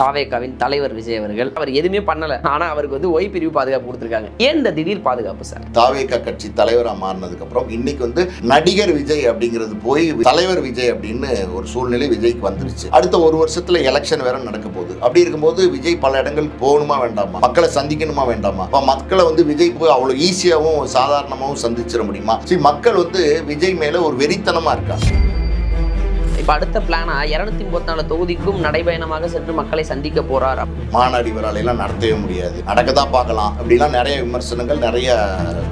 தாவேகாவின் தலைவர் விஜய் அவர்கள். அவர் எதுவுமே பண்ணல. ஆனா அவருக்கு வந்து ஒய் பிரிவு பாதுகாப்பு கொடுத்துருக்காங்க. ஏன் இந்த திடீர் பாதுகாப்பு சார்? தாவேகா கட்சி தலைவராக மாறினதுக்கு அப்புறம் இன்னைக்கு வந்து நடிகர் விஜய் அப்படிங்கிறது போய் தலைவர் விஜய் அப்படின்னு ஒரு சூழ்நிலை விஜய்க்கு வந்துருச்சு. அடுத்த ஒரு வருஷத்துல எலெக்ஷன் வேற நடக்க போகுது. அப்படி இருக்கும்போது விஜய் பல இடங்களுக்கு போகணுமா வேண்டாமா? மக்களை சந்திக்கணுமா வேண்டாமா? மக்களை வந்து விஜய் போய் அவ்வளவு ஈஸியாகவும் சாதாரணமாகவும் சந்திச்சிட முடியுமா? சரி மக்கள் வந்து விஜய் மேல ஒரு வெறித்தனமா இருக்காங்க இப்போ அடுத்த பிளானா இரநூத்தி முப்பத்தி நாலு தொகுதிக்கும் நடைபயணமாக சென்று மக்களை சந்திக்க போறார். மாநாடு இவராலையெல்லாம் நடத்தவே முடியாது. நடக்கதான் பார்க்கலாம். அப்படிலாம் நிறைய விமர்சனங்கள் நிறைய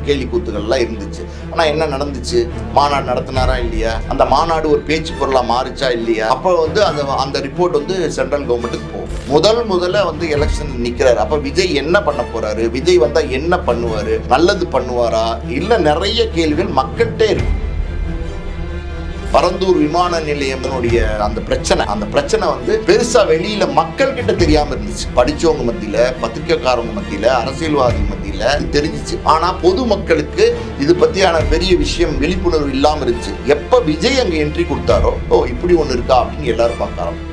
கேலி கூத்துகள்லாம் இருந்துச்சு. ஆனால் என்ன நடந்துச்சு? மாநாடு நடத்தினாரா இல்லையா? அந்த மாநாடு ஒரு பேச்சு பொருளாக மாறுச்சா இல்லையா? அப்போ வந்து அந்த அந்த ரிப்போர்ட் வந்து சென்ட்ரல் கவர்மெண்ட்டுக்கு போகும். முதல் முதல்ல வந்து எலெக்ஷன் நிற்கிறாரு அப்போ விஜய் என்ன பண்ண போறாரு? விஜய் வந்தால் என்ன பண்ணுவாரு? நல்லது பண்ணுவாரா? இல்லை நிறைய கேள்விகள் மக்கள்கிட்டே இருக்கு பரந்தூர் விமான நிலையத்தினுடைய அந்த பிரச்சனை அந்த பிரச்சனை வந்து பெருசா வெளியில மக்கள் கிட்ட தெரியாம இருந்துச்சு. படிச்சவங்க மத்தியில பத்திரிக்கைக்காரங்க மத்தியில அரசியல்வாதி மத்தியில தெரிஞ்சிச்சு. ஆனா பொதுமக்களுக்கு இது பத்தியான பெரிய விஷயம் விழிப்புணர்வு இல்லாம இருந்துச்சு. எப்ப விஜய் அங்க என்ட்ரி கொடுத்தாரோ ஓ இப்படி ஒண்ணு இருக்கா அப்படின்னு எல்லாரும் பார்க்க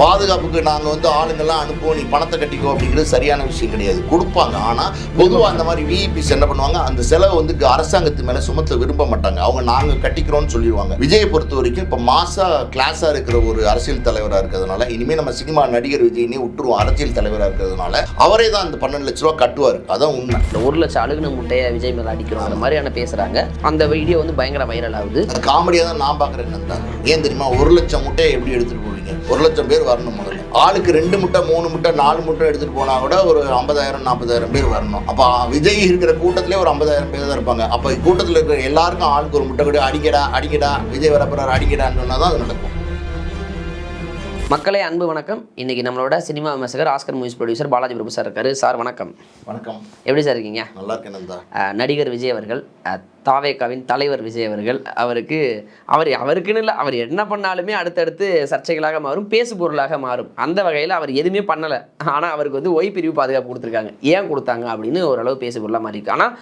பாதுகாப்புக்கு நாங்கள் வந்து ஆளுங்கெல்லாம் அனுப்புவோம் நீ பணத்தை கட்டிக்கோ அப்படிங்கிறது சரியான விஷயம் கிடையாது. கொடுப்பாங்க. ஆனால் பொதுவாக அந்த மாதிரி விஇபிஸ் என்ன பண்ணுவாங்க அந்த செலவை வந்து அரசாங்கத்து மேலே சுமத்த விரும்ப மாட்டாங்க. அவங்க நாங்கள் கட்டிக்கிறோம்னு சொல்லிடுவாங்க. விஜயை பொறுத்த வரைக்கும் இப்போ மாசா கிளாஸாக இருக்கிற ஒரு அரசியல் தலைவராக இருக்கிறதுனால இனிமேல் நம்ம சினிமா நடிகர் விஜயினே விட்டுருவோம் அரசியல் தலைவராக இருக்கிறதுனால அவரே தான் அந்த பன்னெண்டு லட்ச ரூபா கட்டுவார். அதான் உண்மை. இந்த ஒரு லட்சம் அழுகுன முட்டையை விஜய் மேல அடிக்கிறோம் அந்த மாதிரியான பேசுறாங்க. அந்த வீடியோ வந்து பயங்கர வைரல் ஆகுது. காமெடியாக தான் நான் பார்க்குறேன் ஏன் தெரியுமா? ஒரு லட்சம் முட்டையை எப்படி எடுத்துகிட்டு வச்சுக்கோங்க ஒரு லட்சம் பேர் வரணும் முதல்ல. ஆளுக்கு ரெண்டு முட்டை மூணு முட்டை நாலு முட்டை எடுத்துகிட்டு போனால் கூட ஒரு ஐம்பதாயிரம் நாற்பதாயிரம் பேர் வரணும். அப்போ விஜய் இருக்கிற கூட்டத்திலே ஒரு ஐம்பதாயிரம் பேர் தான் இருப்பாங்க. அப்போ கூட்டத்தில் இருக்கிற எல்லாருக்கும் ஆளுக்கு ஒரு முட்டை கூட அடிக்கடா அடிக்கடா விஜய் வரப்போறாரு அடிக்கடான்னு சொன்னால் தான் அது நடக்கும். மக்களே அன்பு வணக்கம். இன்னைக்கு நம்மளோட சினிமா விமர்சகர் Oscar movies producer Balaji Prabhu sir இருக்காரு. சார் வணக்கம். வணக்கம். எப்படி சார் இருக்கீங்க? நல்லா இருக்கேன் நடிகர் விஜய் அவர்கள் அஹ் தாவேகாவின் தலைவர் விஜய் அவர்கள் அவருக்கு அவர் அவருக்குன்னு இல்லை அவர் என்ன பண்ணாலுமே அடுத்தடுத்து சர்ச்சைகளாக மாறும் பேசு பொருளாக மாறும். அந்த வகையில் அவர் எதுவுமே பண்ணலை. ஆனால் அவருக்கு வந்து ஒய் பிரிவு பாதுகாப்பு கொடுத்துருக்காங்க. ஏன் கொடுத்தாங்க அப்படின்னு ஓரளவு பேசு பொருளாக மாறி இருக்கு. ஆனால்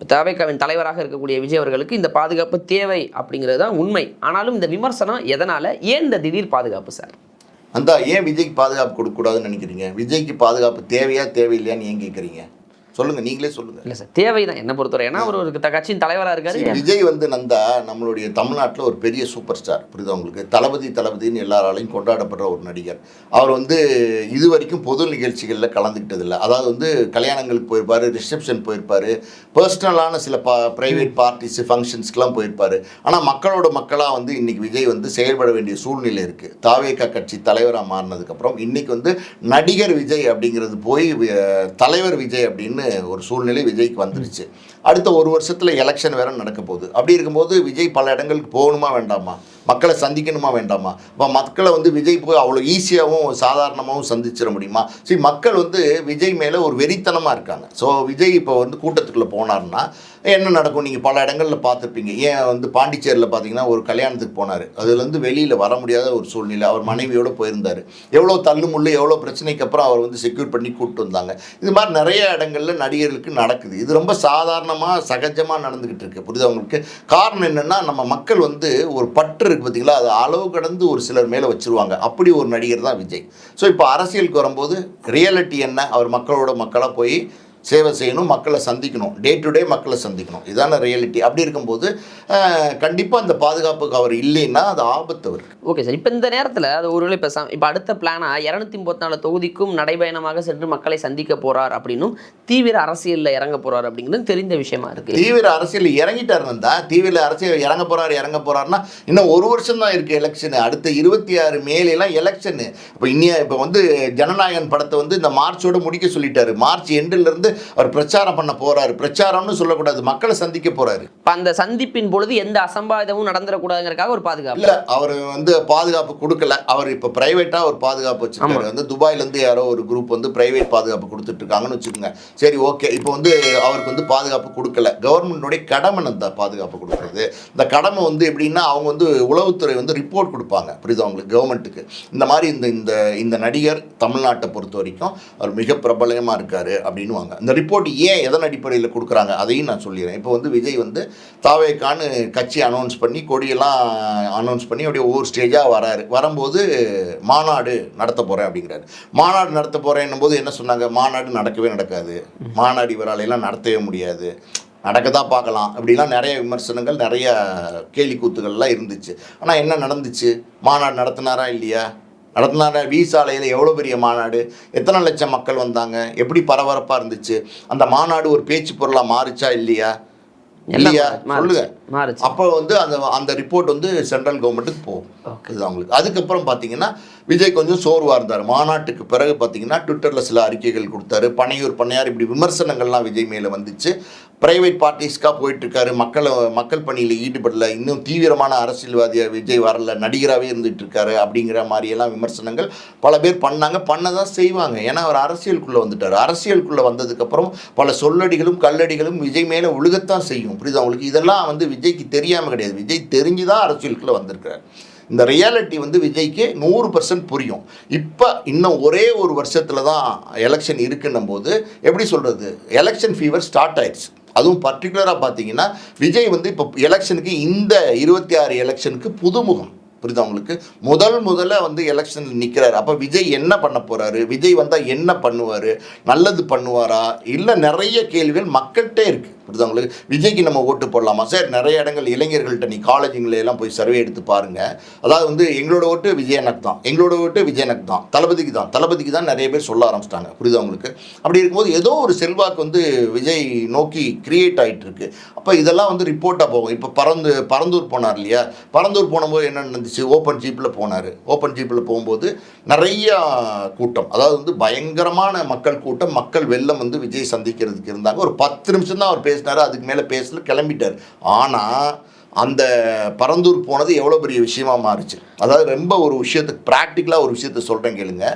தாவேகாவின் தலைவராக இருக்கக்கூடிய விஜய் அவர்களுக்கு இந்த பாதுகாப்பு தேவை அப்படிங்கிறது தான் உண்மை. ஆனாலும் இந்த விமர்சனம் எதனால்? ஏன் இந்த திடீர் பாதுகாப்பு சார் அந்த ஏன் விஜய்க்கு பாதுகாப்பு கொடுக்கக்கூடாதுன்னு நினைக்கிறீங்க? விஜய்க்கு பாதுகாப்பு தேவையா தேவையில்லையான்னு ஏன் கேட்குறீங்க சொல்லுங்க நீங்களே சொல்லுங்க. இல்லை சார் தேவை தான் என்ன பொறுத்தவரை. ஏன்னா அவர் ஒரு கட்சியின் தலைவராக இருக்காரு. விஜய் வந்து நந்தா நம்மளுடைய தமிழ்நாட்டில் ஒரு பெரிய சூப்பர் ஸ்டார். புரியுதா உங்களுக்கு? தளபதி தளபதின்னு எல்லாராலையும் கொண்டாடப்படுற ஒரு நடிகர். அவர் வந்து இது வரைக்கும் பொது நிகழ்ச்சிகளில் கலந்துக்கிட்டதில்லை அதாவது வந்து கல்யாணங்களுக்கு போயிருப்பாரு ரிசப்ஷன் போயிருப்பாரு பர்சனலான சில பா ப்ரைவேட் பார்ட்டிஸ் ஃபங்க்ஷன்ஸ்க்கெலாம் போயிருப்பாரு. ஆனால் மக்களோட மக்களாக வந்து இன்னைக்கு விஜய் வந்து செயல்பட வேண்டிய சூழ்நிலை இருக்குது தாவேகா கட்சி தலைவராக மாறினதுக்கப்புறம் இன்னைக்கு வந்து நடிகர் விஜய் அப்படிங்கிறது போய் தலைவர் விஜய் அப்படின்னு ஒரு சூழ்நிலை விஜய்க்கு வந்துருச்சு. அடுத்த ஒரு வருஷத்தில் எலெக்ஷன் வேற நடக்க போகுது. அப்படி இருக்கும்போது விஜய் பல இடங்களுக்கு போகணுமா வேண்டாமா? மக்களை சந்திக்கணுமா வேண்டாமா? இப்போ மக்களை வந்து விஜய் போய் அவ்வளோ ஈஸியாகவும் சாதாரணமாகவும் சந்திச்சிட முடியுமா? சரி மக்கள் வந்து விஜய் மேலே ஒரு வெறித்தனமாக இருக்காங்க. ஸோ விஜய் இப்போ வந்து கூட்டத்துக்குள்ளே போனார்னா என்ன நடக்கும்? நீங்கள் பல இடங்களில் பார்த்துருப்பீங்க. ஏன் வந்து பாண்டிச்சேரியில் பார்த்தீங்கன்னா ஒரு கல்யாணத்துக்கு போனார். அதுலேருந்து வெளியில் வர முடியாத ஒரு சூழ்நிலை. அவர் மனைவியோடு போயிருந்தார். எவ்வளோ தள்ளுமுள்ளு எவ்வளோ பிரச்சனைக்கு அப்புறம் அவர் வந்து செக்யூர் பண்ணி கூப்பிட்டு வந்தாங்க. இது மாதிரி நிறைய இடங்களில் நடிகர்களுக்கு நடக்குது. இது ரொம்ப சாதாரண சாதாரணமாக சகஜமாக நடந்துக்கிட்டு இருக்கு. புரியுது அவங்களுக்கு காரணம் என்னென்னா நம்ம மக்கள் வந்து ஒரு பற்று இருக்குது பார்த்தீங்களா அது அளவு கடந்து ஒரு சிலர் மேலே வச்சிருவாங்க. அப்படி ஒரு நடிகர் தான் விஜய். ஸோ இப்போ அரசியலுக்கு வரும்போது ரியாலிட்டி என்ன? அவர் மக்களோட மக்களாக போய் சேவை செய்யணும் மக்களை சந்திக்கணும். டே டு டே மக்களை சந்திக்கணும். இதான ரியாலிட்டி அப்படி இருக்கும்போது கண்டிப்பாக அந்த பாதுகாப்புக்கு அவர் இல்லைன்னா அது ஆபத்து அவருக்கு. ஓகே சார் இப்போ இந்த நேரத்தில் அது ஒருவேளை இப்போ இப்போ அடுத்த பிளானாக இரநூத்தி முப்பத்தி நாலு தொகுதிக்கும் நடைபயணமாக சென்று மக்களை சந்திக்க போறார் அப்படின்னும் தீவிர அரசியலில் இறங்க போறார் அப்படிங்கிறது தெரிந்த விஷயமா இருக்கு. தீவிர அரசியல் இறங்கிட்டார் இருந்தா தீவிர அரசியல் இறங்க போறாரு இறங்க போறாருன்னா இன்னும் ஒரு வருஷம் தான் இருக்கு எலெக்ஷன் அடுத்த இருபத்தி ஆறு மேலாம் எலெக்ஷன் இப்போ இன்னிய இப்போ வந்து ஜனநாயகன் படத்தை வந்து இந்த மார்ச்சோட முடிக்க சொல்லிட்டாரு. மார்ச் எண்டில் இருந்து அவர் பிரச்சாரம் பண்ண போறாரு. பிரச்சாரம்னு சொல்லக்கூடாது. மக்களை சந்திக்க போறாரு. இப்போ அந்த சந்திப்பின் பொழுது எந்த அசம்பாவிதமும் நடந்துடக்கூடாதுங்கிறதுக்காக ஒரு பாதுகாப்பு. இல்ல அவர் வந்து பாதுகாப்பு கொடுக்கல. அவர் இப்ப பிரைவேட்டா ஒரு பாதுகாப்பு வச்சிருக்காரு. வந்து துபாயில இருந்து யாரோ ஒரு குரூப் வந்து பிரைவேட் பாதுகாப்பு கொடுத்துட்டு இருக்காங்கன்னு வச்சுக்கோங்க. சரி ஓகே இப்போ வந்து அவருக்கு வந்து பாதுகாப்பு கொடுக்கல. கவர்மெண்டோடைய கடமை அந்த பாதுகாப்பு கொடுக்குறது. இந்த கடமை வந்து எப்படின்னா அவங்க வந்து உளவுத்துறை வந்து ரிப்போர்ட் கொடுப்பாங்க. புரியுதா அவங்களுக்கு கவர்மெண்ட்டுக்கு இந்த மாதிரி இந்த இந்த இந்த நடிகர் தமிழ்நாட்டை பொறுத்த வரைக்கும் அவர் மிக பிரபலமா இருக்காரு அப்படின்னுவாங்க. இந்த ரிப்போர்ட் ஏன் எதன் அடிப்படையில் கொடுக்குறாங்க? அதையும் நான் சொல்லிடுறேன். இப்போ வந்து விஜய் வந்து தாவேக்கான்னு கட்சி அனௌன்ஸ் பண்ணி கொடியெல்லாம் அனௌன்ஸ் பண்ணி அப்படியே ஒவ்வொரு ஸ்டேஜாக வராரு. வரும்போது மாநாடு நடத்த போகிறேன் அப்படிங்கிறாரு. மாநாடு நடத்த போகிறேன்னும் போது என்ன சொன்னாங்க? மாநாடு நடக்கவே நடக்காது. மாநாடு இவராலையெல்லாம் நடத்தவே முடியாது. நடக்க தான் பார்க்கலாம். அப்படிலாம் நிறைய விமர்சனங்கள் நிறைய கேலி கூத்துகள்லாம் இருந்துச்சு. ஆனால் என்ன நடந்துச்சு? மாநாடு நடத்தினாரா இல்லையா? நடத்தினாரா வி சாலையில் எவ்வளோ பெரிய மாநாடு? எத்தனை லட்சம் மக்கள் வந்தாங்க? எப்படி பரபரப்பாக இருந்துச்சு? அந்த மாநாடு ஒரு பேச்சு பொருளாக மாறுச்சா இல்லையா? இல்லையா? சொல்லுங்க. அப்போ வந்து அந்த அந்த ரிப்போர்ட் வந்து சென்ட்ரல் கவர்மெண்ட்டுக்கு போகும். இது அவங்களுக்கு அதுக்கப்புறம் பார்த்தீங்கன்னா விஜய் கொஞ்சம் சோர்வாக இருந்தார். மாநாட்டுக்கு பிறகு பார்த்தீங்கன்னா ட்விட்டரில் சில அறிக்கைகள் கொடுத்தாரு. பனையூர் பண்ணையார் இப்படி விமர்சனங்கள்லாம் விஜய் மேலே வந்துச்சு. பிரைவேட் பார்ட்டிஸ்க்காக போயிட்டு இருக்காரு மக்களை மக்கள் பணியில் ஈடுபடல. இன்னும் தீவிரமான அரசியல்வாதியாக விஜய் வரல. நடிகராகவே இருந்துட்டு இருக்காரு அப்படிங்கிற மாதிரியெல்லாம் விமர்சனங்கள் பல பேர் பண்ணாங்க. பண்ண தான் செய்வாங்க. ஏன்னா அவர் அரசியலுக்குள்ளே வந்துட்டார். அரசியலுக்குள்ளே வந்ததுக்கப்புறம் பல சொல்லடிகளும் கல்லடிகளும் விஜய் மேலே ஒழுகத்தான் செய்யும். புரிதா அவங்களுக்கு இதெல்லாம் வந்து விஜய்க்கு தெரியாமல் கிடையாது. விஜய் தெரிஞ்சு தான் அரசியலுக்குள்ளே வந்திருக்கிறார். இந்த ரியாலிட்டி வந்து விஜய்க்கு நூறு பர்சன்ட் புரியும். இப்போ இன்னும் ஒரே ஒரு வருஷத்தில் தான் எலெக்ஷன் இருக்குன்னும் போது எப்படி சொல்கிறது எலெக்ஷன் ஃபீவர் ஸ்டார்ட் ஆயிடுச்சு. அதுவும் பர்டிகுலராக பார்த்தீங்கன்னா விஜய் வந்து இப்போ எலெக்ஷனுக்கு இந்த இருபத்தி ஆறு எலெக்ஷனுக்கு புதுமுகம். புரியுதா உங்களுக்கு? முதல் முதல்ல வந்து எலெக்ஷனில் நிற்கிறாரு அப்போ விஜய் என்ன பண்ண போகிறாரு விஜய் வந்தால் என்ன பண்ணுவார்? நல்லது பண்ணுவாரா? இல்லை நிறைய கேள்விகள் மக்கள்கிட்டே இருக்குது புரியுதா உங்களுக்கு. விஜய்க்கு நம்ம ஓட்டு போடலாமா? சார் நிறைய இடங்கள் இளைஞர்கள்ட்ட நீ காலேஜுங்கள எல்லாம் போய் சர்வே எடுத்து பாருங்க. அதாவது வந்து எங்களோட ஓட்டு விஜய் தான். எங்களோட ஓட்டு விஜய் தான். தளபதிக்கு தான். தளபதிக்கு தான் நிறைய பேர் சொல்ல ஆரம்பிச்சிட்டாங்க. புரியுதா உங்களுக்கு? அப்படி இருக்கும்போது ஏதோ ஒரு செல்வாக்கு வந்து விஜய் நோக்கி கிரியேட் ஆகிட்டு இருக்கு அப்போ இதெல்லாம் வந்து ரிப்போர்ட்டாக போகும். இப்போ பறந்து பரந்தூர் போனார் இல்லையா? பரந்தூர் போனபோது என்ன நடந்துச்சு? ஓப்பன் ஜீப்பில் போனார். ஓப்பன் ஜீப்பில் போகும்போது நிறைய கூட்டம். அதாவது வந்து பயங்கரமான மக்கள் கூட்டம். மக்கள் வெள்ளம் வந்து விஜய் சந்திக்கிறதுக்கு இருந்தாங்க. ஒரு பத்து நிமிஷம் தான் அவர் பேசினார் அதுக்கு மேலே பேசல கிளம்பிட்டார். ஆனால் அந்த பரந்தூர் போனது எவ்வளோ பெரிய விஷயமா மாறுச்சு. அதாவது ரொம்ப ஒரு விஷயத்துக்கு ப்ராக்டிக்கலாக ஒரு விஷயத்த சொல்கிறேன் கேளுங்க.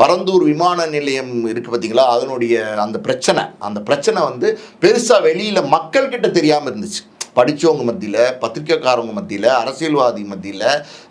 பரந்தூர் விமான நிலையம் இருக்குது பார்த்தீங்களா அதனுடைய அந்த பிரச்சனை அந்த பிரச்சனை வந்து பெருசாக வெளியில் மக்கள்கிட்ட தெரியாமல் இருந்துச்சு. படித்தவங்க மத்தியில் பத்திரிக்கைக்காரவங்க மத்தியில் அரசியல்வாதி மத்தியில்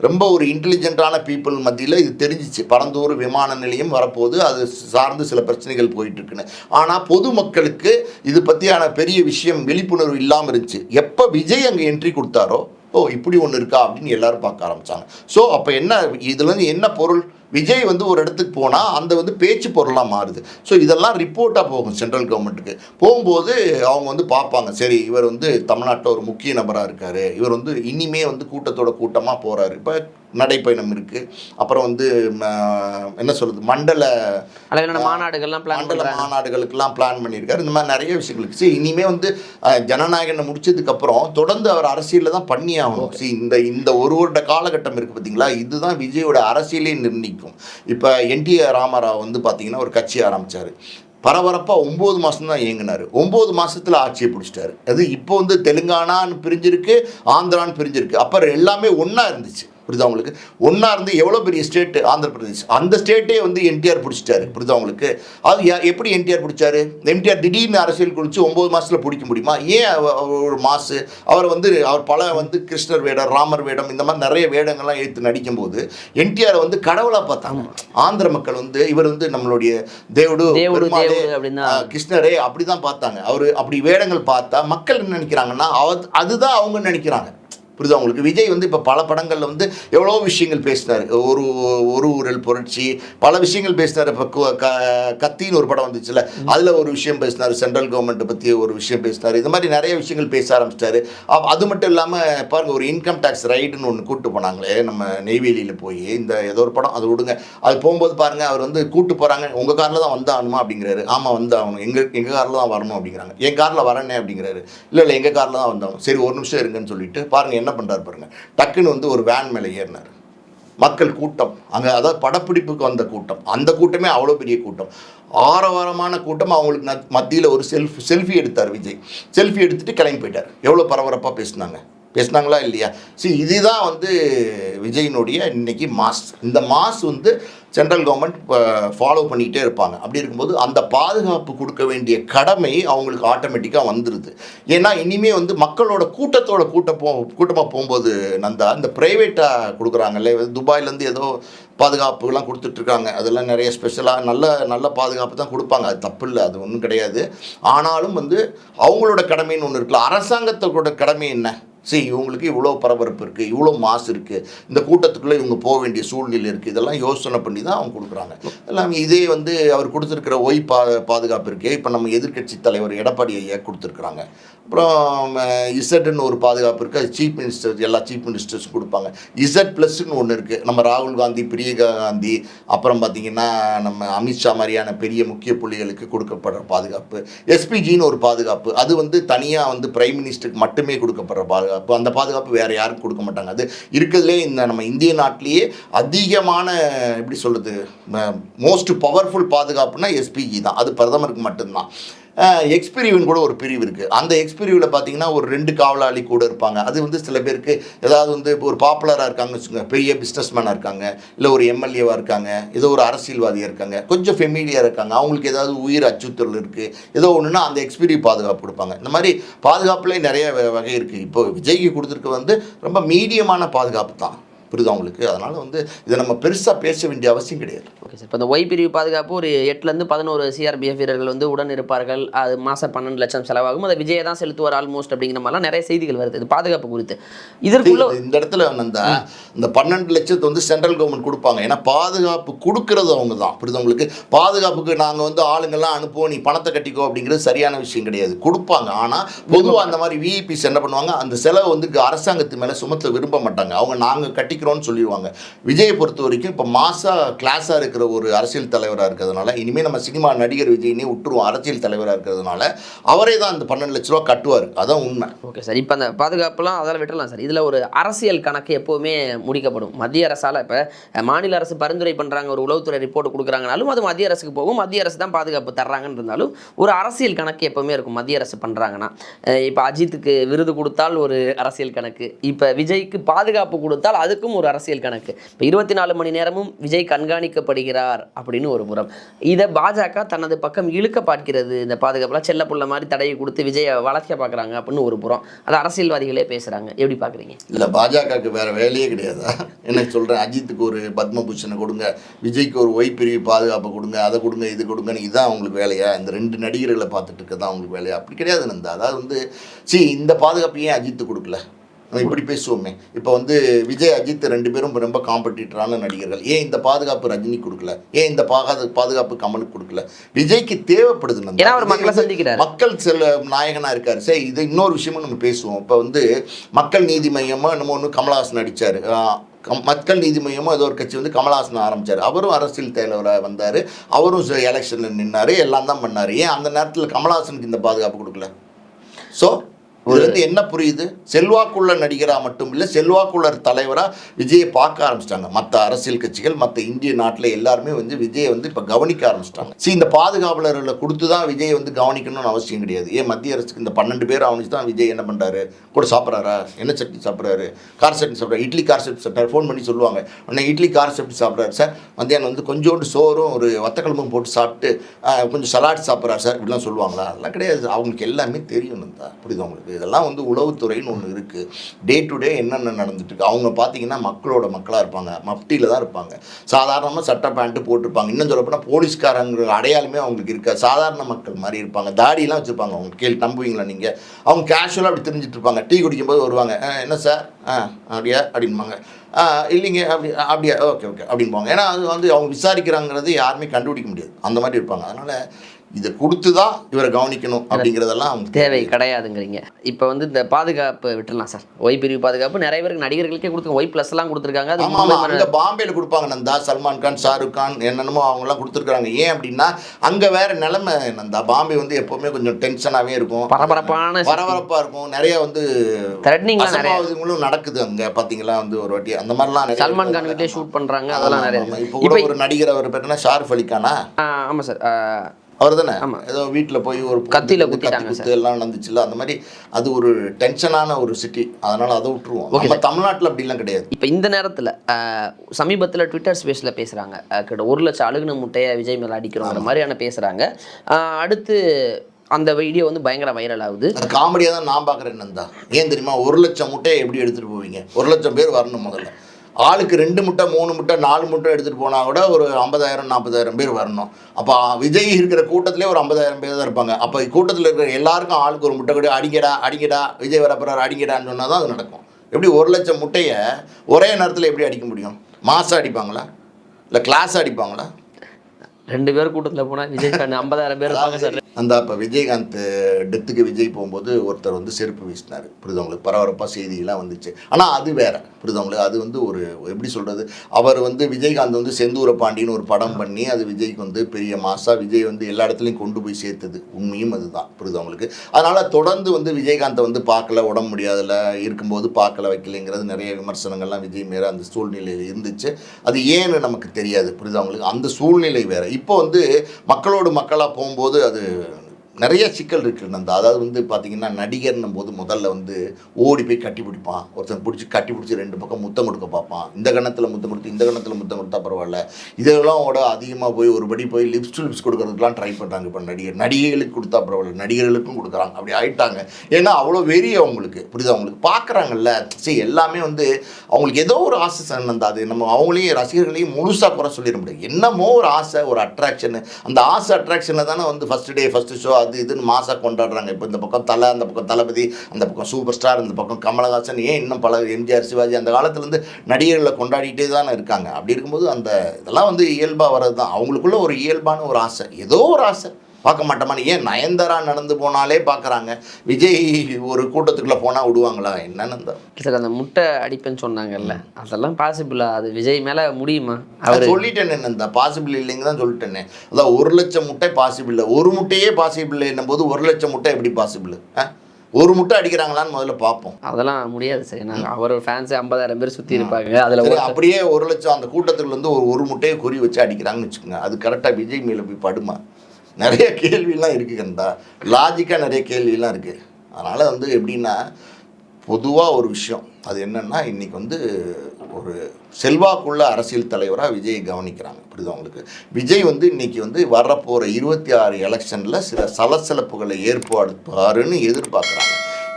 ரொம்ப ஒரு இன்டெலிஜென்ட்டான பீப்புள் மத்தியில் இது தெரிஞ்சிச்சு. பரந்தூர் விமான நிலையம் வரப்போது அது சார்ந்து சில பிரச்சனைகள் போயிட்டுருக்குன்னு. ஆனால் பொதுமக்களுக்கு இது பற்றியான பெரிய விஷயம் விழிப்புணர்வு இல்லாமல் இருந்துச்சு. எப்போ விஜய் அங்கே என்ட்ரி கொடுத்தாரோ ஓ இப்படி ஒன்று இருக்கா அப்படின்னு எல்லாரும் பார்க்க ஆரம்பித்தாங்க ஸோ அப்போ என்ன இதுலேருந்து என்ன பொருள் விஜய் வந்து ஒரு இடத்துக்கு போனால் அந்த வந்து பேச்சு பொருளாக மாறுது. ஸோ இதெல்லாம் ரிப்போர்ட்டாக போகும் சென்ட்ரல் கவர்மெண்ட்டுக்கு போகும்போது அவங்க வந்து பார்ப்பாங்க சரி இவர் வந்து தமிழ்நாட்டில் ஒரு முக்கிய நபராக இருக்கார். இவர் வந்து இனிமே வந்து கூட்டத்தோட கூட்டமாக போகிறாரு இப்போ நடைப்பயணம் இருக்குது அப்புறம் வந்து என்ன சொல்கிறது மண்டல அளவிலான மாநாடுகள்லாம் பிளான் மண்டல மாநாடுகளுக்கெல்லாம் பிளான் பண்ணியிருக்காரு. இந்த மாதிரி நிறைய விஷயங்களுக்கு சரி இனிமே வந்து ஜனநாயகனை முடிச்சதுக்கப்புறம் தொடர்ந்து அவர் அரசியலில் தான் பண்ணி ஆகணும் சரி இந்த இந்த ஒரு வருட காலகட்டம் இருக்குது பார்த்தீங்களா இதுதான் விஜயோட அரசியலே நிர்ணயிக்கும். இப்போ என்டிஆர் ராமராவ் வந்து பார்த்தீங்கன்னா ஒரு கட்சி ஆரம்பிச்சாரு. பரபரப்பாக ஒம்பது மாதம் தான் இயங்கினார். ஒம்பது மாசத்துல ஆட்சியை பிடிச்சிட்டாரு. அது இப்போ வந்து தெலுங்கானான்னு பிரிஞ்சிருக்கு ஆந்திரான்னு பிரிஞ்சிருக்கு. அப்போ எல்லாமே ஒன்றா இருந்துச்சு. புரியுதா உங்களுக்கு? ஒன்றா இருந்து எவ்வளோ பெரிய ஸ்டேட் ஆந்திர பிரதேஷ்? அந்த ஸ்டேட்டே வந்து என்டிஆர் பிடிச்சிட்டாரு. புரியுதா உங்களுக்கு? அது எப்படி என்டிஆர் பிடிச்சாரு? என்டிஆர் திடீர்னு அரசியல் குடிச்சு ஒம்பது மாசத்துல பிடிக்க முடியுமா? ஏன் ஒரு மாசு? அவர் வந்து அவர் பல வந்து கிருஷ்ணர் வேடம் ராமர் வேடம் இந்த மாதிரி நிறைய வேடங்கள்லாம் எடுத்து நடிக்கும்போது என்டிஆர் வந்து கடவுளாக பார்த்தாங்க. ஆந்திர மக்கள் வந்து இவர் வந்து நம்மளுடைய தேவடு பெருமாளே, கிருஷ்ணரே அப்படிதான் பார்த்தாங்க. அவர் அப்படி வேடங்கள் பார்த்தா மக்கள் என்ன நினைக்கிறாங்கன்னா அவ- அதுதான் அவங்க நினைக்கிறாங்க. புரியுதா உங்களுக்கு? விஜய் வந்து இப்போ பல படங்களில் வந்து எவ்வளோ விஷயங்கள் பேசினார். ஒரு ஒரு ஊரல் புரட்சி பல விஷயங்கள் பேசினார். இப்போ க கத்தின்னு ஒரு படம் வந்துச்சுல அதில் ஒரு விஷயம் பேசினார். சென்ட்ரல் கவர்மெண்ட்டை பற்றி ஒரு விஷயம் பேசினார். இது மாதிரி நிறைய விஷயங்கள் பேச ஆரம்பிச்சிட்டாரு. அப்- அது மட்டும் இல்லாமல் பாருங்க ஒரு இன்கம் டேக்ஸ் ரைடுன்னு ஒன்று கூப்பிட்டு போனாங்களே நம்ம நெய்வேலியில் போய் இந்த ஏதோ ஒரு படம் அது விடுங்க. அது போகும்போது பாருங்கள் அவர் வந்து கூட்டு போகிறாங்க உங்கள் காரில் தான் வந்தாகணுமா அப்படிங்கிறாரு. ஆமாம் வந்தாகணும் எங்கள் எங்கள் காரில் தான் வரணும் அப்படிங்கிறாங்க. என் காரில் வரேனே அப்படிங்கிறாரு. இல்லை இல்லை எங்கள் காரில் தான் வந்தாகணும் சரி ஒரு நிமிஷம் இருங்கன்னு சொல்லிட்டு பாருங்கள் என்ன பண்ணுறாரு பாருங்க. டக்குன்னு வந்து ஒரு வேன் மேலே ஏறினார். மக்கள் கூட்டம். அங்கே அதாவது படப்பிடிப்புக்கு வந்த கூட்டம். அந்த கூட்டமே அவ்வளோ பெரிய கூட்டம். ஆரவாரமான கூட்டம். அவங்களுக்கு ந- மத்தியில் ஒரு செல்ஃப் செல்ஃபி எடுத்தார் விஜய். செல்ஃபி எடுத்துட்டு கிளம்பி போயிட்டார். எவ்வளோ பரபரப்பாக பேசினாங்க. பேசினாங்களா இல்லையா? சரி இதுதான் வந்து விஜயினுடைய இன்னைக்கு மாஸ். இந்த மாஸ் வந்து சென்ட்ரல் கவர்மெண்ட் ஃபாலோ பண்ணிகிட்டே இருப்பாங்க. அப்படி இருக்கும்போது அந்த பாதுகாப்பு கொடுக்க வேண்டிய கடமை அவங்களுக்கு ஆட்டோமேட்டிக்காக வந்துடுது ஏன்னா இனிமே வந்து மக்களோட கூட்டத்தோட கூட்ட போ கூட்டமாக போகும்போது நந்தா இந்த ப்ரைவேட்டாக கொடுக்குறாங்கல்ல துபாயிலேருந்து ஏதோ பாதுகாப்புலாம் கொடுத்துட்ருக்காங்க. அதெல்லாம் நிறைய ஸ்பெஷலாக நல்ல நல்ல பாதுகாப்பு தான் கொடுப்பாங்க. அது தப்பு இல்லை அது ஒன்றும் கிடையாது. ஆனாலும் வந்து அவங்களோட கடமைன்னு ஒன்று இருக்குல்ல அரசாங்கத்தோட கடமை என்ன? சரி இவங்களுக்கு இவ்வளோ பரபரப்பு இருக்குது இவ்வளோ மாசு இருக்குது இந்த கூட்டத்துக்குள்ளே இவங்க போக வேண்டிய சூழ்நிலை இருக்குது இதெல்லாம் யோசனை பண்ணி தான் அவங்க கொடுக்குறாங்க. எல்லாம் இதே வந்து அவர் கொடுத்துருக்கிற ஒய் பா பாதுகாப்பு இருக்கே இப்போ நம்ம எதிர்க்கட்சி தலைவர் எடப்பாடி ஐயா கொடுத்துருக்குறாங்க. அப்புறம் இசட்னு ஒரு பாதுகாப்பு இருக்குது அது சீஃப் மினிஸ்டர் எல்லா சீஃப் மினிஸ்டர்ஸும் கொடுப்பாங்க. இசட் ப்ளஸ்ன்னு ஒன்று இருக்குது நம்ம ராகுல் காந்தி பிரியங்கா காந்தி அப்புறம் பார்த்திங்கன்னா நம்ம அமித்ஷா மாதிரியான பெரிய முக்கிய புள்ளிகளுக்கு கொடுக்கப்படுற பாதுகாப்பு. எஸ்பிஜின்னு ஒரு பாதுகாப்பு அது வந்து தனியாக வந்து பிரைம் மினிஸ்டருக்கு மட்டுமே கொடுக்கப்படுற பாதுகாப்பு. இப்போ அந்த பாதுகாப்பு வேறு யாருக்கும் கொடுக்க மாட்டாங்க. அது இருக்கிறதுலே இந்த நம்ம இந்திய நாட்டிலேயே அதிகமான எப்படி சொல்கிறது மோஸ்ட் பவர்ஃபுல் பாதுகாப்புனா எஸ்பிஜி தான். அது பிரதமருக்கு மட்டும்தான். எக்ஸ்பிரிவின் கூட ஒரு பிரிவு இருக்குது அந்த எக்ஸ்பிரிவில் பார்த்தீங்கன்னா ஒரு ரெண்டு காவலாளி கூட இருப்பாங்க. அது வந்து சில பேருக்கு ஏதாவது வந்து இப்போ ஒரு பாப்புலராக இருக்காங்கன்னு வச்சுக்கோங்க. பெரிய பிஸ்னஸ்மேனாக இருக்காங்க. இல்லை ஒரு எம்எல்ஏவாக இருக்காங்க. ஏதோ ஒரு அரசியல்வாதியாக இருக்காங்க. கொஞ்சம் ஃபெமிலியாக இருக்காங்க. அவங்களுக்கு ஏதாவது உயிர் அச்சுறுத்தல் இருக்குது ஏதோ ஒன்றுனா அந்த எக்ஸ்பிரி பாதுகாப்பு கொடுப்பாங்க. இந்த மாதிரி பாதுகாப்புலேயே நிறைய வ- வகை இருக்குது இப்போ விஜய்க்கு கொடுத்துருக்க வந்து ரொம்ப மீடியமான பாதுகாப்பு தான். புரியுதா உங்களுக்கு? அதனால் வந்து இதை நம்ம பெருசாக பேச வேண்டிய அவசியம் கிடையாது. ஓகே சார் இப்போ இந்த ஒய் பிரிவு பாதுகாப்பு ஒரு எட்டுலேருந்து பதினோரு சிஆர்பிஎஃப் வீரர்கள் வந்து உடன் இருப்பார்கள். அது மாதம் பன்னெண்டு லட்சம் செலவாகும். அதை விஜயை தான் செலுத்துவார் ஆல்மோஸ்ட் அப்படிங்கிற மாதிரிலாம் நிறைய செய்திகள் வருது. இது பாதுகாப்பு குறித்து. இதற்குள்ள இந்த இடத்துல அந்த இந்த பன்னெண்டு லட்சத்தை வந்து சென்ட்ரல் கவர்மெண்ட் கொடுப்பாங்க. ஏன்னா பாதுகாப்பு கொடுக்கறது அவங்க தான். புரியுது உங்களுக்கு? பாதுகாப்புக்கு நாங்கள் வந்து ஆளுங்கெல்லாம் அனுப்புவோம். நீ பணத்தை கட்டிக்கோ அப்படிங்கிறது சரியான விஷயம் கிடையாது. கொடுப்பாங்க. ஆனால் பொதுவாக அந்த மாதிரி விஐபிஸ் என்ன பண்ணுவாங்க? அந்த செலவை வந்து அரசாங்கத்து மேலே சுமத்த விரும்ப மாட்டாங்க. அவங்க நாங்கள் கட்டிக்கிறோம்னு சொல்லிடுவாங்க. விஜயை பொறுத்த வரைக்கும் இப்போ மாசாக கிளாஸாக இருக்கிற ஒரு அரசியல் தலைவராக இருக்கிறதுனால இனிமேல் நம்ம சினிமா நடிகர் விஜயினே விட்டுருவோம் அரசியல் தலைவராக இருக்கிறதுனால அவரே தான் அந்த பன்னெண்டு லட்ச ரூபா கட்டுவார். அதான் உண்மை. ஓகே சார் இப்போ அந்த பாதுகாப்புலாம் அதெல்லாம் விட்டுறலாம் சார் இதில் ஒரு அரசியல் கணக்கு எப்போவுமே முடிக்கப்படும். மத்திய அரசால் இப்போ மாநில அரசு பரிந்துரை பண்ணுறாங்க ஒரு உளவுத்துறை ரிப்போர்ட் கொடுக்குறாங்கனாலும் அது மத்திய அரசுக்கு போகும். மத்திய அரசு தான் பாதுகாப்பு தர்றாங்கன்னு இருந்தாலும் ஒரு அரசியல் கணக்கு எப்போவுமே இருக்கும் மத்திய அரசு பண்ணுறாங்கன்னா இப்போ அஜித்துக்கு விருது கொடுத்தால் ஒரு அரசியல் கணக்கு. இப்போ விஜய்க்கு பாதுகாப்பு கொடுத்தால் அதுக்கு அதுக்கும் ஒரு அரசியல் கணக்கு. இப்போ இருபத்தி நாலு மணி நேரமும் விஜய் கண்காணிக்கப்படுகிறார் அப்படின்னு ஒரு புறம். இதை பாஜக தனது பக்கம் இழுக்க பார்க்கிறது. இந்த பாதுகாப்புலாம் செல்ல புள்ள மாதிரி தடையை கொடுத்து விஜயை வளர்க்க பார்க்குறாங்க அப்படின்னு ஒரு புறம். அது அரசியல்வாதிகளே பேசுகிறாங்க எப்படி பார்க்குறீங்க? இல்லை பாஜகவுக்கு வேற வேலையே கிடையாதா? என்ன சொல்கிறேன் அஜித்துக்கு ஒரு பத்மபூஷனை கொடுங்க. விஜய்க்கு ஒரு ஒய் பிரிவு கொடுங்க. அதை கொடுங்க இது கொடுங்கன்னு இதான் அவங்களுக்கு வேலையா? இந்த ரெண்டு நடிகர்களை பார்த்துட்டு இருக்க தான் அவங்களுக்கு வேலையா? அப்படி கிடையாது நந்தா. அதாவது வந்து சி இந்த பாதுகாப்பு ஏன் அஜித்து கொடுக்கல? இப்படி பேசுவோமே. இப்போ வந்து விஜய் அஜித் ரெண்டு பேரும் ரொம்ப காம்படிட்டரான நடிகர்கள். ஏன் இந்த பாதுகாப்பு ரஜினி கொடுக்கல? ஏன் இந்த பாகா பாதுகாப்பு கமலுக்கு கொடுக்கல? விஜய்க்கு தேவைப்படுது. ஏன்னா அவர் மக்களை சந்திக்கிறாரு. மக்கள் செல்ல நாயகனா இருக்காரு. சரி இது இன்னொரு விஷயமும் நம்ம பேசுவோம். இப்போ வந்து மக்கள் நீதி மையமா நம்ம ஒன்று கமலஹாசன் கம்- மக்கள் நீதி மையமும் ஏதோ ஒரு கட்சி வந்து கமலஹாசன் ஆரம்பிச்சார். அவரும் அரசியல் தலைவராக வந்தார். அவரும் எலெக்ஷனில் நின்னாரு. எல்லாம் தான் பண்ணார். ஏன் அந்த நேரத்தில் கமலஹாசனுக்கு இந்த பாதுகாப்பு கொடுக்கல? ஸோ இதுலேருந்து என்ன புரியுது? செல்வாக்குள்ள நடிகராக மட்டும் இல்லை செல்வாக்குள்ள தலைவராக விஜயை பார்க்க ஆரம்பிச்சிட்டாங்க. மற்ற அரசியல் கட்சிகள் மற்ற இந்திய நாட்டில் எல்லாருமே வந்து விஜயை வந்து இப்போ கவனிக்க ஆரம்பிச்சிட்டாங்க. சரி இந்த பாதுகாவலர்களை கொடுத்து தான் விஜயை வந்து கவனிக்கணும்னு அவசியம் கிடையாது. ஏன் மத்திய அரசுக்கு இந்த பன்னெண்டு பேர் அவனுக்கு தான் விஜய் என்ன பண்ணுறாரு கூட சாப்பிட்றாரா? என்ன சட்னி சாப்பிட்றாரு? கார் சட்னி சாப்பிட்றாரு. இட்லி கார் சட்னி சாப்பிட்றாரு. ஃபோன் பண்ணி சொல்லுவாங்க. உடனே இட்லி கார் சட்னி சாப்பிட்றாரு. சார் மத்தியானம் வந்து கொஞ்சோண்டு சோறும் ஒரு வத்தக்கிழமும் போட்டு சாப்பிட்டு கொஞ்சம் சலாட் சாப்பிட்றாரு. சார் இப்படிலாம் சொல்லுவாங்களா? அதெல்லாம் கிடையாது. அவங்களுக்கு எல்லாமே தெரியணும் தான் புரியுது அவங்களுக்கு இதெல்லாம் வந்து உளவுத்துறைன்னு ஒன்று இருக்குது டே டு டே என்னென்ன நடந்துட்டு இருக்கு? அவங்க பார்த்தீங்கன்னா மக்களோட மக்களாக இருப்பாங்க. மப்டியில் தான் இருப்பாங்க. சாதாரணமாக சட்டை பேண்ட்டு போட்டிருப்பாங்க. இன்னும் சொல்லப்போனால் போலீஸ்காரங்கிற அடையாளமே அவங்களுக்கு இருக்காது. சாதாரண மக்கள் மாதிரி இருப்பாங்க. தாடியெல்லாம் வச்சுருப்பாங்க அவங்க. கேள்வி நம்புவீங்களா நீங்கள் அவங்க கேஷுவலாக அப்படி தெரிஞ்சிட்டு இருப்பாங்க. டீ குடிக்கும்போது வருவாங்க. என்ன சார் ஆ அப்படியா? அப்படின்பாங்க. "ஆ, இல்லைங்க. அப்படி அப்படியா? Okay okay. அப்படின்பாங்க. ஏன்னா அது வந்து அவங்க விசாரிக்கிறாங்கிறது யாருமே கண்டுபிடிக்க முடியாது. அந்த மாதிரி இருப்பாங்க. அதனால் இதை கொடுத்து தான் இவரை கவனிக்கணும் அப்படிங்கிறதெல்லாம் தேவை கிடையாதுங்கிறீங்க. இப்போ வந்து இந்த பாதுகாப்பு விட்டுறலாம் சார். ஒய் பிரிவு பாதுகாப்பு நிறைய பேருக்கு நடிகர்களுக்கே கொடுத்துருங்க ஒய் ப்ளஸ் எல்லாம் கொடுத்துருக்காங்க. அங்க பாம்பேல கொடுப்பாங்க நந்தா சல்மான் கான் ஷாருக் கான் என்னென்னமோ அவங்கெல்லாம் கொடுத்துருக்காங்க. ஏன் அப்படின்னா அங்க வேற நிலைமை நந்தா. பாம்பே வந்து எப்பவுமே கொஞ்சம் டென்ஷனாவே இருக்கும். பரபரப்பான பரபரப்பா இருக்கும். நிறைய வந்து த்ரெட்னிங்லாம் நிறைய. அசம்பாவிதங்களும் நடக்குது அங்க பாத்தீங்களா? வந்து ஒரு வாட்டி. அந்த மாதிரிலாம் சல்மான் கான். கிட்டே ஷூட் பண்றாங்க. அதெல்லாம் நிறைய. இப்போ கூட ஒரு நடிகர் அவர் பேர் என்ன? ஷாருஃப் அலிகானா? ஆ, ஆமா சார். அவர் தானே. ஏதோ வீட்டில் போய் ஒரு கத்தியில கத்தி எல்லாம் நடந்துச்சுல்ல அந்த மாதிரி அது ஒரு டென்ஷனான ஒரு சிட்டி. அதனால அதை விட்டுருவோம். நம்ம தமிழ்நாட்டில் அப்படிலாம் கிடையாது. இப்போ இந்த நேரத்தில் சமீபத்தில் ட்விட்டர் ஸ்பேஸில் பேசுகிறாங்க கிட்ட ஒரு லட்சம் அழுகுன முட்டையை விஜய் மேலே அடிக்கிறோங்கிற மாதிரியான பேசுகிறாங்க அடுத்து அந்த வீடியோ வந்து பயங்கர வைரல் ஆகுது. காமெடியாக தான் நான் பார்க்குறேன் நந்தா. ஏன் தெரியுமா? ஒரு லட்சம் முட்டையை எப்படி எடுத்துகிட்டு போவீங்க? ஒரு லட்சம் பேர் வரணும் முதல்ல. ஆளுக்கு ரெண்டு முட்டை மூணு முட்டை நாலு முட்டை எடுத்துகிட்டு போனால் கூட ஒரு ஐம்பதாயிரம் நாற்பதாயிரம் பேர் வரணும். அப்போ விஜய் இருக்கிற கூட்டத்திலே ஒரு ஐம்பதாயிரம் பேர் தான் இருப்பாங்க. அப்போ கூட்டத்தில் இருக்கிற எல்லாருக்கும் ஆளுக்கு ஒரு முட்டை கூட அடிங்கடா அடிங்கடா விஜய் வரப்போறாரு அடிங்கடான்னு சொன்னால் தான் அது நடக்கும். எப்படி ஒரு லட்சம் முட்டையை ஒரே நேரத்தில் எப்படி அடிக்க முடியும்? மாதம் அடிப்பாங்களா? இல்லை கிளாஸ் அடிப்பாங்களா? ரெண்டு பேர் கூட்டத்தில் போனால் விஜய் ஃபேன் ஐம்பதாயிரம் பேர் இருப்பாங்க சார். அந்த அப்போ விஜயகாந்த் டெத்துக்கு விஜய் போகும்போது ஒருத்தர் வந்து செருப்பு வீசினார். புரிதவங்களுக்கு பரபரப்பாக செய்தியெல்லாம் வந்துச்சு. ஆனால் அது வேற. புரிதவங்களுக்கு அது வந்து ஒரு எப்படி சொல்கிறது அவர் வந்து விஜயகாந்த் வந்து செந்தூர பாண்டின்னு ஒரு படம் பண்ணி அது விஜய்க்கு வந்து பெரிய மாசா விஜய் வந்து எல்லா இடத்துலையும் கொண்டு போய் சேர்த்தது. உண்மையும் அதுதான். புரிதவங்களுக்கு அதனால் தொடர்ந்து வந்து விஜயகாந்தை வந்து பார்க்கல உடம்பு முடியாதுல இருக்கும்போது பார்க்கல வைக்கலைங்கிறது நிறைய விமர்சனங்கள்லாம் விஜய் மேலே அந்த சூழ்நிலையில் இருந்துச்சு. அது ஏன்னு நமக்கு தெரியாது. புரிதவங்களுக்கு அந்த சூழ்நிலை வேற. இப்போ வந்து மக்களோடு மக்களாக போகும்போது அது நிறைய சிக்கல் இருக்குது நந்தா. அதாவது வந்து பார்த்தீங்கன்னா நடிகர்னும் போது முதல்ல வந்து ஓடி போய் கட்டி பிடிப்பான். ஒருத்தன் பிடிச்சி கட்டி பிடிச்சி ரெண்டு பக்கம் முத்தம் கொடுக்க பார்ப்பான். இந்த கணத்தில் முத்தம் கொடுத்து இந்த கணத்தில் முத்தம் கொடுத்தா பரவாயில்ல. இதெல்லாம் விட அதிகமாக போய் ஒருபடி போய் லிப்ஸ் டு லிப்ஸ் கொடுக்கறதுக்குலாம் ட்ரை பண்ணுறாங்க இப்போ நடிகர் நடிகைகளுக்கு கொடுத்தா பரவாயில்ல. நடிகர்களுக்கும் கொடுக்குறாங்க. அப்படி ஆயிட்டாங்க. ஏன்னா அவ்வளோ வெறி அவங்களுக்கு. புரியுது? அவங்களுக்கு பார்க்குறாங்கல்ல சரி எல்லாமே வந்து அவங்களுக்கு ஏதோ ஒரு ஆசை சார் நந்தா. அது நம்ம அவங்களையும் ரசிகர்களையும் முழுசாக குறை சொல்லிட முடியாது. என்னமோ ஒரு ஆசை ஒரு அட்ராக்ஷன் அந்த ஆசை அட்ராக்ஷனில் தானே வந்து ஃபஸ்ட் டே ஃபஸ்ட்டு ஷோ அது இதுன்னு மாசாக கொண்டாடுறாங்க. இப்போ இந்த பக்கம் தலை அந்த பக்கம் தளபதி அந்த பக்கம் சூப்பர் ஸ்டார் இந்த பக்கம் கமலஹாசன் ஏன் இன்னும் பல எம்ஜிஆர் சிவாஜி அந்த காலத்துலேருந்து நடிகர்களை கொண்டாடிட்டே தானே இருக்காங்க. அப்படி இருக்கும்போது அந்த இதெல்லாம் வந்து இயல்பாக வர்றது தான் அவங்களுக்குள்ள ஒரு இயல்பான ஒரு ஆசை. ஏதோ ஒரு ஆசை. பார்க்க மாட்டோமா? ஏன் நயன்தாரா நடந்து போனாலே பார்க்குறாங்க. விஜய் ஒரு கூட்டத்துக்குள்ளே போனால் விடுவாங்களா? என்னன்னு இந்த சார் அந்த முட்டை அடிப்பேன்னு சொன்னாங்கல்ல. அதெல்லாம் பாசிபிளா அது விஜய் மேலே முடியுமா? அவர் சொல்லிட்டேன் இந்த பாசிபிள் இல்லைங்க தான் சொல்லிட்டேனே. அதான் ஒரு லட்சம் முட்டை பாசிபிள் ஒரு முட்டையே பாசிபிள் என்னும் போது ஒரு லட்சம் முட்டை எப்படி பாசிபிள் ஒரு முட்டை அடிக்கிறாங்களான்னு முதல்ல பார்ப்போம். அதெல்லாம் முடியாது சார். நாங்கள் அவர் ஃபேன்ஸ் ஐம்பதாயிரம் பேர் சுற்றி இருப்பாங்க. அதில் அப்படியே ஒரு லட்சம் அந்த கூட்டத்துல இருந்து ஒரு ஒரு முட்டையை குறி வச்சு அடிக்கிறாங்கன்னு வச்சுக்கோங்க. அது கரெக்டாக விஜய் மேலே போய் படுமா? நிறைய கேள்வியெல்லாம் இருக்குது கண்டா லாஜிக்காக நிறைய கேள்வியெல்லாம் இருக்குது அதனால் வந்து எப்படின்னா பொதுவாக ஒரு விஷயம். அது என்னென்னா இன்றைக்கி வந்து ஒரு செல்வாக்குள்ள அரசியல் தலைவராக விஜய் கவனிக்கிறாங்க. புரியுது அவங்களுக்கு விஜய் வந்து இன்னைக்கு வந்து வரப்போகிற இருபத்தி ஆறு எலெக்ஷனில் சில சலசலப்புகளை ஏற்பாடுப்பாருன்னு எதிர்பார்க்குறாங்க.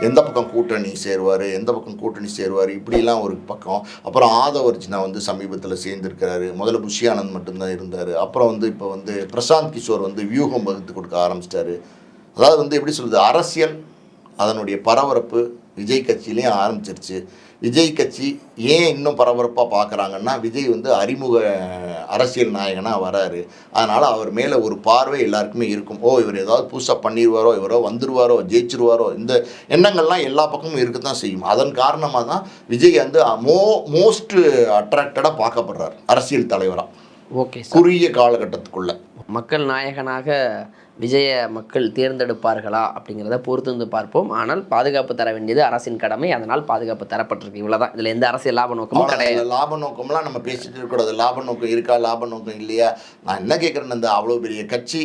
எந்த பக்கம் கூட்டணி சேருவார் எந்த பக்கம் கூட்டணி சேருவார் இப்படிலாம் ஒரு பக்கம். அப்புறம் ஆதவர்ஜினா வந்து சமீபத்தில் சேர்ந்துருக்கிறாரு. முதல்ல புஷியானந்த் மட்டும்தான் இருந்தார். அப்புறம் வந்து இப்போ வந்து பிரசாந்த் கிஷோர் வந்து வியூகம் வகுத்து கொடுக்க ஆரம்பிச்சிட்டாரு. அதாவது வந்து எப்படி சொல்கிறது அரசியல் அதனுடைய பரபரப்பு விஜய் கட்சியிலையும் ஆரம்பிச்சிருச்சு. விஜய் கட்சி ஏன் இன்னும் பரபரப்பாக பார்க்குறாங்கன்னா விஜய் வந்து அறிமுக அரசியல் நாயகனாக வராரு. அதனால் அவர் மேலே ஒரு பார்வை எல்லாருக்குமே இருக்கும். ஓ இவர் ஏதாவது புதுசாக பண்ணிடுவாரோ இவரோ வந்துருவாரோ ஜெயிச்சிருவாரோ இந்த எண்ணங்கள்லாம் எல்லா பக்கமும் இருக்க தான் செய்யும். அதன் காரணமாக தான் விஜய் வந்து மோ மோஸ்ட் அட்ராக்டடாக பார்க்கப்படுறார் அரசியல் தலைவராக ஓகே குறுகிய காலகட்டத்துக்குள்ள. மக்கள் நாயகனாக விஜய மக்கள் தேர்ந்தெடுப்பார்களா அப்படிங்கிறத பொறுத்து வந்து பார்ப்போம். ஆனால் பாதுகாப்பு தர வேண்டியது அரசின் கடமை. அதனால் பாதுகாப்பு தரப்பட்டிருக்கு. இவ்வளவுதான். இதுல எந்த அரசியல் லாப நோக்கமும். கிடையாது. லாப நோக்கம்லாம் நம்ம பேசிட்டு இருக்கக்கூடாது லாப நோக்கம் இருக்கா லாப நோக்கம் இல்லையா? நான் என்ன கேட்குறேன் இந்த அவ்வளோ பெரிய கட்சி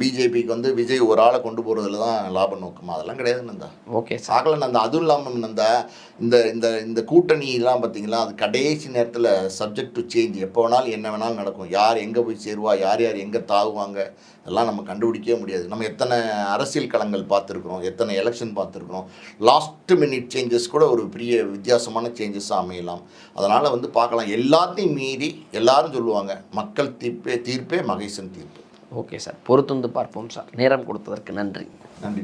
பிஜேபிக்கு வந்து விஜய் ஒரு ஆளை கொண்டு போகிறதுல தான் லாப நோக்கமா. அதெல்லாம் கிடையாது நந்தா. ஓகே சாகல நந்தா. அதுவும் இல்லாமல் நந்தா இந்த இந்த இந்த கூட்டணிலாம் பார்த்தீங்களா அது கடைசி நேரத்தில் சப்ஜெக்ட் டு சேஞ்ச் எப்போ வேணாலும் என்ன வேணாலும் நடக்கும். யார் எங்கே போய் சேருவா யார் யார் எங்கே தாவுவாங்க அதெல்லாம் நம்ம கண்டுபிடிக்கவே முடியாது. நம்ம எத்தனை அரசியல் களங்கள் பார்த்துருக்குறோம் எத்தனை எலெக்ஷன் பார்த்துருக்குறோம் லாஸ்ட் மினிட் சேஞ்சஸ் கூட ஒரு பெரிய வித்தியாசமான சேஞ்சஸாக அமையலாம். அதனால் வந்து பார்க்கலாம். எல்லாத்தையும் மீறி எல்லாரும் சொல்லுவாங்க மக்கள் தீர்ப்பே தீர்ப்பே மகேசன் தீர்ப்பு. Okay sir. பொறுத்து வந்து பார்ப்போம் சார். நேரம் கொடுத்ததற்கு நன்றி. நன்றி